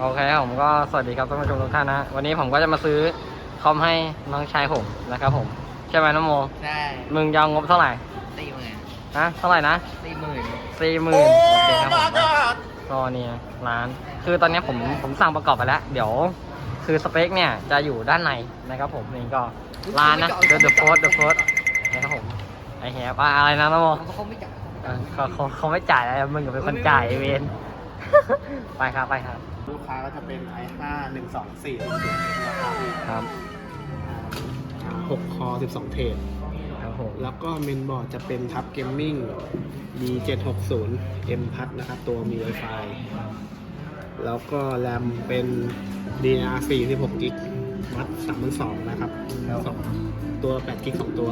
โอเคครับผมก็สวัสดีครับท่านผู้ชมทุกท่านนะวันนี้ผมก็จะมาซื้อคอมให้น้องชายผมนะครับผม ใช่ไหมน้องโม ใช่มึงยาวงบเท่าไหร่สี่หมื่นนะเท่าไหร่นะสี่หมื่นสี่หมื่นโอเคครับผมก็เนี่ยร้าน คือตอนนี้ผมผมสั่งประกอบไปแล้ว เดี๋ยว คือสเปคเนี่ยจะอยู่ด้านในนะครับผมนี่ก็ร้านนะเดอะเดอะโฟร์เดอะโฟร์นะครับผมไอแฮปอะไรนะน้องโมเขาเขาไม่จับเออเขาเขาเขาไม่จ่ายอะไรมึงก็เป็นคนจ่ายไอ้เวนไปครับไปครับ ลูกค้าก็จะเป็น i5 124นะครับครับ6คอ 12 เทรดครับผมแล้วก็เมนบอร์ดจะเป็นทับเกมมิ่ง B760 M พัดนะครับ ตัวมี Wi-Fi แล้วก็แรมเป็น DDR4 16กิกวัด3,200นะครับสองตัว8กิก2ตัว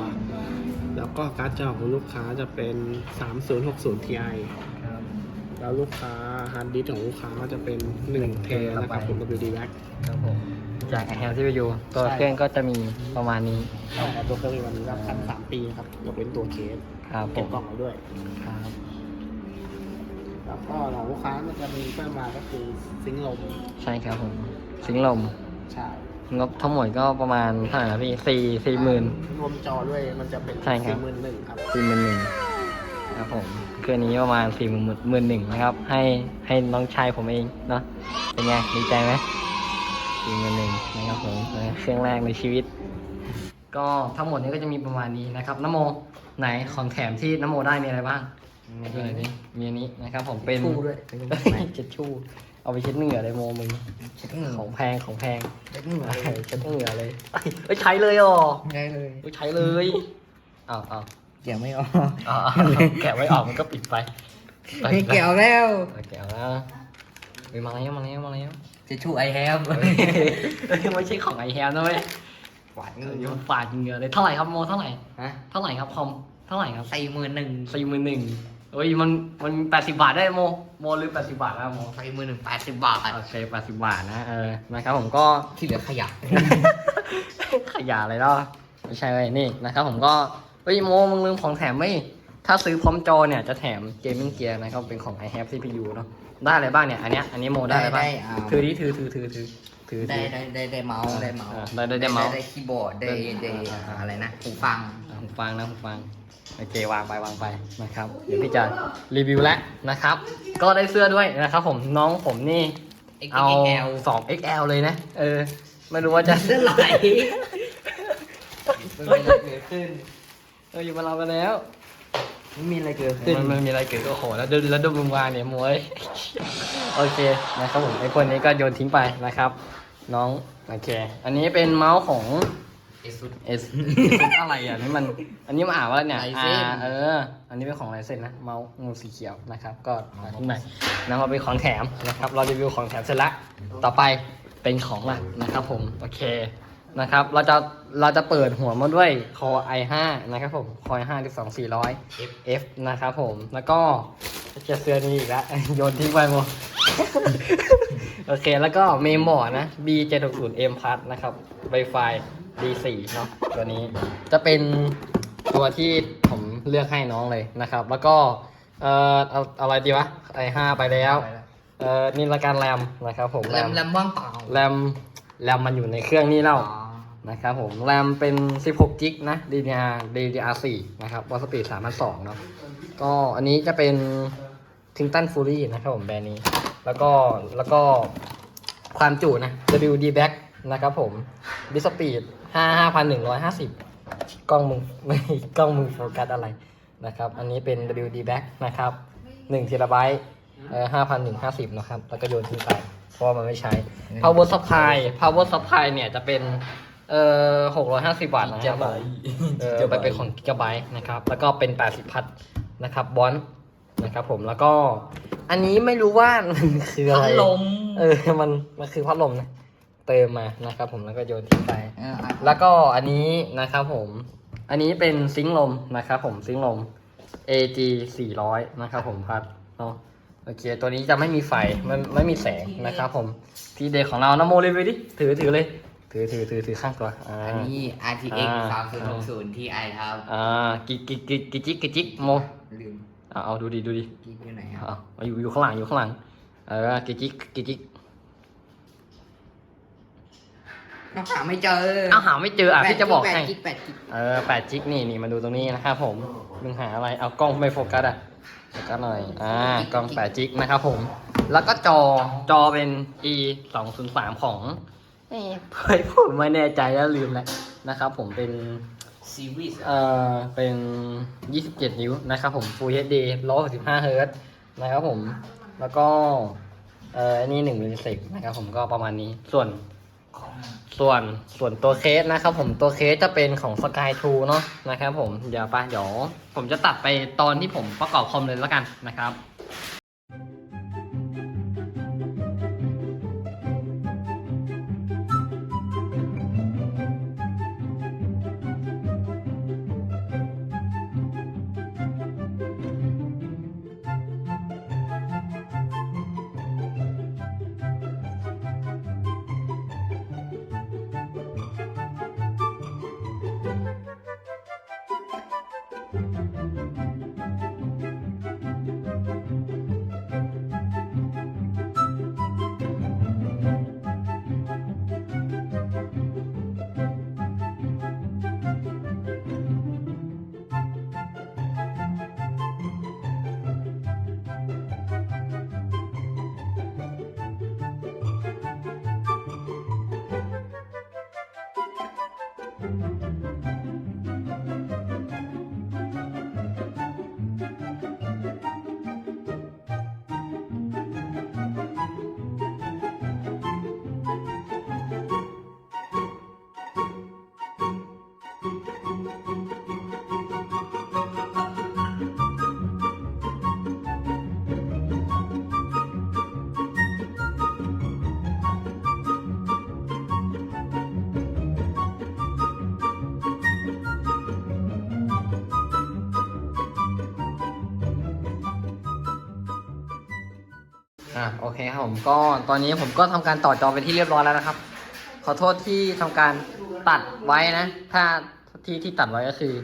แล้วก็การ์ดจอของลูกค้าจะเป็น 3060 Ti ครับ แล้วลูกค้าฮาร์ดดิสก์ของลูกค้าก็จะเป็น1เทนะครับผม WD Back ครับผมจากไอแฮมที่ไปอยู่ตัวใช่เครื่องก็จะมีประมาณนี้แต่ตัวเครื่องวันนี้รับประกัน3ปีครับยกเว้นตัวเคสครับผเก็บมกล่องไว้ด้วยครับแล้วก็ของลูกค้ามันจะมีเพิ่มมาก็คือซิงค์ลม ใช่ครับผมสิงห์ลมใช่งบทั้งหมดก็ประมาณเท่าไหร่นะพี่สี่สี่หมื่นรวมจอด้วยมันจะเป็นใช่ครับสี่หมื่นหนึ่งครับสี่หมื่นหนึ่งครับผม เครื่องนี้ประมาณสี่หมื่นหมื่นหนึ่งนะครับ ให้ให้น้องชายผมเองเนาะเป็นไงดีใจไหมสี่หมื่นหนึ่งนะครับผมเครื่องแรกในชีวิต ก็ทั้งหมดนี้ก็จะมีประมาณนี้นะครับน้ำโมไหนของแถมที่น้ำโมได้มีอะไรบ้างมาดูหน่อยดิมีอันนี้นะครับ ผมเป็นชูด้วยเช็ดชู่เอาไปเช็ดเหงื่อเลยโมมึงเช็ดเหงื่อของแพงของแพงเช็ดเหงื่อเช็ดเหงื่อเลยเอ้ยใช้เลยอ๋อง่ายเลยเอ้ยใช้เลยอ้าวอ้าวเกี่ยวไม่ออกอ้าวแกะไว้ออกมันก็ปิดไปไม่เกี่ยวแล้วเออแกะแล้วเฮ้ยมาแล้วมาแล้วมาแล้วจะชูไอแฮมเฮ้ยไม่ใช่ของไอแฮมนะเว้ยหวานเอเงิอนเดี๋ยวปาดเหงื่อเลยเท่าไหร่ครับโมเท่าไหร่ฮะเท่าไหร่ครับคอมเท่าไหร่ครับสี่หมื่นหนึ่งสี่หมื่นหนึ่งเฮ้ยมันมันแปดสิบบาทได้โมโมหรือแปดสิบบาทนะโมสี่หมื่นหนึ่งแปดสิบบาทโอเคแปดสิบบาทนะเออนะครับผมก็ที่เหลือขยะขยะอะไรเนาะไม่ใช่เลยนี่นะครับผมก็ เฮ้ยโมมึงลืมของแถมไหมถ้าซื้อพร้อมจอเนี่ยจะแถมเกมมิ่งเกียร์นะครับเป็นของ i have CPU เนาะได้อะไรบ้างเนี่ยอันเนี้ยอันนี้โมได้อะไรบ้างได้ได้อ่า ถือดิถือถือถือถือถือได้ถือได้ได้ได้เมาส์ได้เมาส์อ่าได้ได้ได้เมาส์ ได้คีย์บอร์ดได้ได้ได้อ่าอ่าอะไรนะหูฟัง อะหูฟังนะหูฟังโอเควางไปวางไปนะครับ เดี๋ยวพี่จะรีวิวแล้วนะครับ ก็ได้เสื้อด้วยนะครับ ผมน้องผมนี่ เอา XXL สอง XL เลยนะ เออ ไม่รู้ว่าจะ เสื้อไหล มันมีอะไรเกิดขึ้น เอออยู่มาเราไปแล้วมันมีอะไรเกิดขึ้น มันมันมีอะไรเกิดก็โหแล้วดูแล้วดูมึงวางเนี่ยมวย โอเคนะครับผมไอ้คนนี้ก็โยนทิ้งไปนะครับ น้องโอเค อันนี้เป็นเมาส์ของไอ้สุด S อะไรอะนี่มัน อันนี้มาอ่านว่าเนี่ย Ryzen อ่าเออ อันนี้เป็นของไรเซนนะเมาส์งูสีเขียวนะครับ ก็มาทิ้งไปนะมาเป็นของแถมนะครับ เรารีวิวของแถมเสร็จละต่อไปเป็นของหลักนะครับ ผมโอเค นะครับ เราจะเราจะเปิดหัวมาด้วย Core i5 นะครับผม Core i5 12 400 F F นะครับผม แล้วก็เจะเสื้อนี้อีกแล้ว โยนทิ้งไปหมด โอเค แล้วก็เมมบอร์ดนะ B760M Plus นะครับ Wi-Fi D4 เนาะตัวนี้จะเป็นตัวที่ผมเลือกให้น้องเลยนะครับ แล้วก็ เอ่อเอาเอาอะไรดีวะ i5 ไปแล้ว เอ่อนี่ละการแรมนะครับผมแรมแรมว่างเปล่า แรมแรมมันอยู่ในเครื่องนี่เล่าอ๋อ นะครับผมแรมเป็น 16กิกนะ DDR DDR4 นะครับวอลสปีด3,200เนาะก็อันนี้จะเป็น Tingston Fury นะครับผมแบรนด์นี้ แล้วก็แล้วก็ความจุนะ WD back นะครับผมดิสปีด5,150 กล้องมึงไม่กล้องมึงโฟกัสอะไรนะครับ อันนี้เป็น WD back นะครับ1 t b เอ่อ5,150นะครับ แล้วก็โยนทิ้งไป เพราะว่ามันไม่ใช้ power supply power supply เนี่ยจะเป็น เอ่อ650บาทนะครับผมเออไปเป็นของกิกะไบต์นะครับ แล้วก็เป็น80พัทนะครับบอนนะครับผมแล้วก็อันนี้ไม่รู้ว่ามันคืออะไรพัดลมเออมันมันคือพัดลมนะเติมมานะครับผมแล้วก็โยนทิ้งไปเอออะแล้วก็อันนี้นะครับผมอันนี้เป็นซิงค์ลมนะครับผมซิงค์ลม AG 400นะครับผมพัดเนาะโอเค ตัวนี้จะไม่มีไฟไม่ไม่มีแสงนะครับผมทีเด็ดของเรานะโมเลยไปดิถือถือเลย ถือถือถือถือข้างตัวอ่า อันนี้ RTX อ่า 3060 Ti ครับอ่ากิกกิกกิกกิกจิกกิกจิกโมลืมเอาเอาดูดิดูดิกิ๊กอยู่ไหนครับ เอาเอาอยู่อยู่ข้างหลังอยู่ข้างหลังเออกิกจิกกิกจิกหาไม่เจอเอาหาไม่เจออะพี่จะบอกแปดให้กิกแปดกิกเออแปดจิกนี่นี่มาดูตรงนี้นะครับผมมึงหาอะไร เอากล้องไม่โฟกัสอะโฟกัสหน่อย อ่ากล้องแปดจิกนะครับผม แล้วก็จอ จอเป็น e สองศูนย์สามของ เอ้ยเผยพูดไม่แน่ใจแล้วลืมแล้วนะครับ ผมเป็นซีรีส์เอ่อเป็น 27 นิ้วนะครับผม Full HD 165เฮิร์ตนะครับผม แล้วก็เอ่ออันนี้1มิลลิเซกนะครับผมก็ประมาณนี้ส่วนส่วนส่วนตัวเคสนะครับ ผมตัวเคสจะเป็นของ Sky True เนาะนะครับผม เดี๋ยวไปเดี๋ยวผมจะตัดไปตอนที่ผมประกอบคอมเลยแล้วกันนะครับ อะโอเคครับผมก็ตอนนี้ผมก็ทำการต่อจอเป็นที่เรียบร้อยแล้วนะครับ ขอโทษที่ทำการตัดไว้นะ ถ้าที่ที่ตัดไว้ก็คือ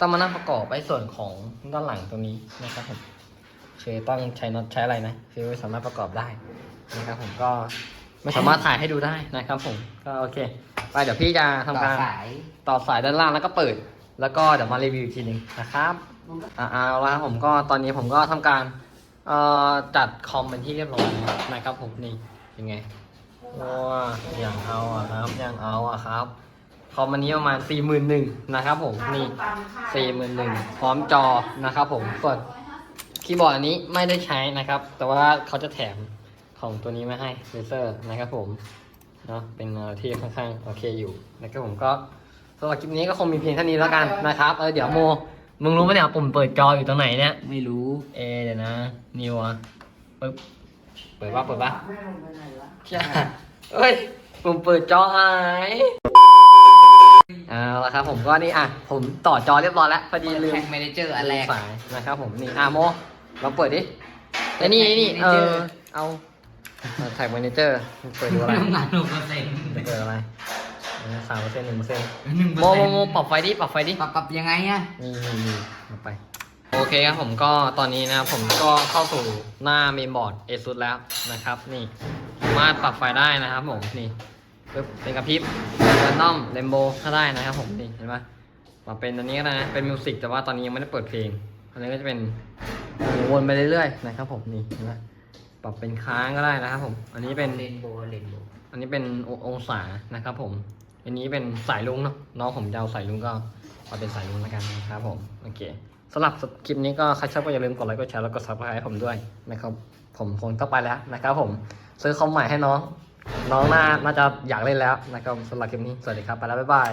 ต้องมานั่งประกอบไอ้ส่วนของด้านหลังตรงนี้นะครับผมคือต้องใช้น็อตใช้อะไรนะคือไม่สามารถประกอบได้นะครับผมก็ไม่สามารถถ่ายให้ดูได้นะครับผมก็โอเคไปเดี๋ยวพี่จะทำต่อการสายต่อสายด้านล่างแล้วก็เปิด แล้วก็เดี๋ยวมารีวิวอีกทีหนึ่งนะครับอ่าเอาละครับผมก็ตอนนี้ผมก็ทำการ เอ่อจัดคอมเป็นที่เรียบร้อยแล้วนะครับผมนี่ยังไงว้าอย่างเอาอะครับอย่างเอาอะครับ คอมอันนี้ประมาณสี่หมื่นหนึ่งนะครับผมนี่สี่หมื่นหนึ่งพร้อมจอนะครับผมส่วนคีย์บอร์ดอันนี้ไม่ได้ใช้นะครับ แต่ว่าเขาจะแถมของตัวนี้มาให้เลเซอร์นะครับผมเนาะเป็นที่ค่อนข้างโอเคอยู่นะครับผมก็สำหรับคลิปนี้ก็คงมีเพียงเท่านี้แล้วกันนะครับเออเดี๋ยวโม มึงรู้ไหมเนี่ยปุ่มเปิดจออยู่ตรงไหนเนี่ย ไม่รู้ เอเดี๋ยวนะ นิวอะปึ๊บเปิดปะเปิดปะใช่เอ้ยปุ่มเปิดจอหายเอาละครับผมก็นี่อะ ผมต่อจอเรียบร้อยแล้วพอดีลืมแท็กเมเนเจอร์อันแรกสายนะครับผมนี่อะโมเราเปิดดิไอ้นี่นี่เออเอาแท็กแมเนเจอร์เปิดดูอะไรทำงานหนึ่งเปอร์เซ็นต์เปิดอะไร สามเปอร์เซ็นต์หนึ่งเปอร์เซ็นต์หนึ่งเปอโมร์โมเซ็นต์โมปรับไฟดิปรับไฟดิปรับปรับยังไงอะนี่นี่นี่ลงไป โอเคครับผมก็ตอนนี้นะครับผมก็เข้าสู่หน้าเมนบอร์ด ASUS แล้วนะครับ นี่สามารถปรับไฟได้นะครับผมนี่ปึ๊บเป็นกระพริบแรนดอมเรนโบถ้าได้นะครับผมนี่เห็นไหมปรับเป็นอันนี้ก็ได้นะเป็นมิวสิกแต่ว่าตอนนี้ยังไม่ได้เปิดเพลงอันนี้ก็จะเป็นวนไปเรื่อยๆนะครับผมนี่เห็นไหมปรับเป็นค้างก็ได้นะครับผม อันนี้เป็น เรนโบว์เรนโบว์อันนี้เป็นอองศานะครับผม อันนี้เป็นสายลุงเนาะน้องผมจะเอาสายลุงก็มาเป็นสายลุงแล้วกันนะครับผมโอเคสำหรับคลิปนี้ก็ใครชอบก็อย่าลืมกดไลค์กดแชร์แล้วก็ซับสไครต์ให้ผมด้วยนะครับผมคงต้องไปแล้วนะครับผมซื้อคอมใหม่ให้น้อง น้องน่าน่าจะอยากเล่นแล้วนะครับสำหรับคลิปนี้สวัสดีครับไปแล้วบ๊ายบาย